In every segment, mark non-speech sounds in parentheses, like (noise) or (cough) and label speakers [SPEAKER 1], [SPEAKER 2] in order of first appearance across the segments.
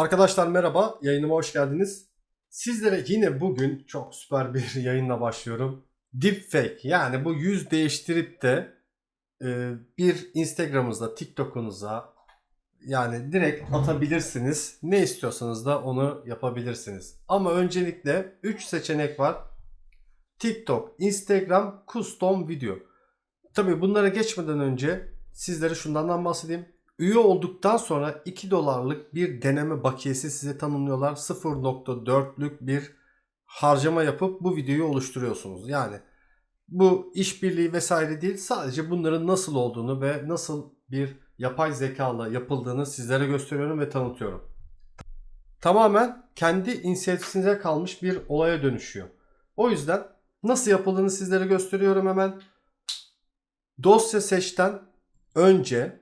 [SPEAKER 1] Arkadaşlar merhaba, yayınıma hoş geldiniz. Sizlere yine bugün çok süper bir (laughs) yayınla başlıyorum. Deepfake yani bu yüz değiştirip de e, bir Instagram'ınıza, TikTok'unuza yani direkt atabilirsiniz. Ne istiyorsanız da onu yapabilirsiniz. Ama öncelikle 3 seçenek var. TikTok, Instagram, Custom Video. Tabii bunlara geçmeden önce sizlere şundan bahsedeyim. Üye olduktan sonra 2 dolarlık bir deneme bakiyesi size tanımlıyorlar. 0.4'lük bir harcama yapıp bu videoyu oluşturuyorsunuz. Yani bu işbirliği vesaire değil sadece bunların nasıl olduğunu ve nasıl bir yapay zekalı yapıldığını sizlere gösteriyorum ve tanıtıyorum. Tamamen kendi inisiyatifinize kalmış bir olaya dönüşüyor. O yüzden nasıl yapıldığını sizlere gösteriyorum hemen. Dosya seçten önce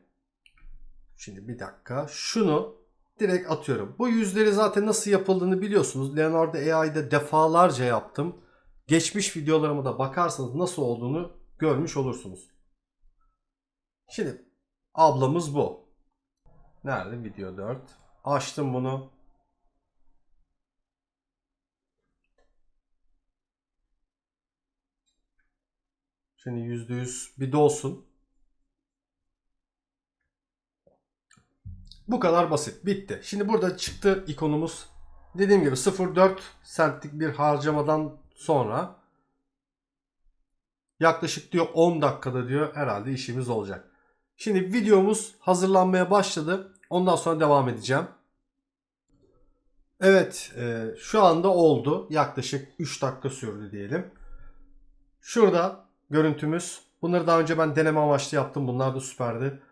[SPEAKER 1] Şimdi bir dakika. Şunu direkt atıyorum. Bu yüzleri zaten nasıl yapıldığını biliyorsunuz. Leonardo AI'de defalarca yaptım. Geçmiş videolarıma da bakarsanız nasıl olduğunu görmüş olursunuz. Şimdi ablamız bu. Nerede? Video 4. Açtım bunu. Şimdi %100 bir dolsun. Bu kadar basit. Bitti. Şimdi burada çıktı ikonumuz. Dediğim gibi 0.4 centlik bir harcamadan sonra yaklaşık diyor 10 dakikada diyor herhalde işimiz olacak. Şimdi videomuz hazırlanmaya başladı. Ondan sonra devam edeceğim. Evet e, şu anda oldu. Yaklaşık 3 dakika sürdü diyelim. Şurada görüntümüz. Bunları daha önce ben deneme amaçlı yaptım. Bunlar da süperdi.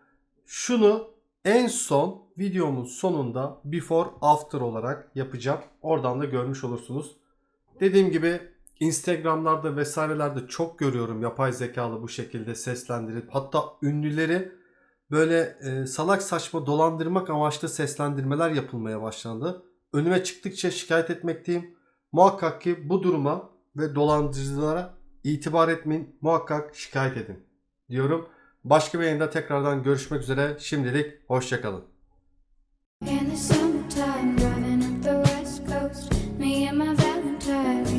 [SPEAKER 1] Şunu en son videomun sonunda before after olarak yapacağım. Oradan da görmüş olursunuz. Dediğim gibi Instagram'larda vesairelerde çok görüyorum yapay zekalı bu şekilde seslendirip hatta ünlüleri böyle e, salak saçma dolandırmak amaçlı seslendirmeler yapılmaya başlandı. Önüme çıktıkça şikayet etmekteyim. Muhakkak ki bu duruma ve dolandırıcılara itibar etmeyin. Muhakkak şikayet edin diyorum. Başka bir yayında tekrardan görüşmek üzere. Şimdilik hoşçakalın.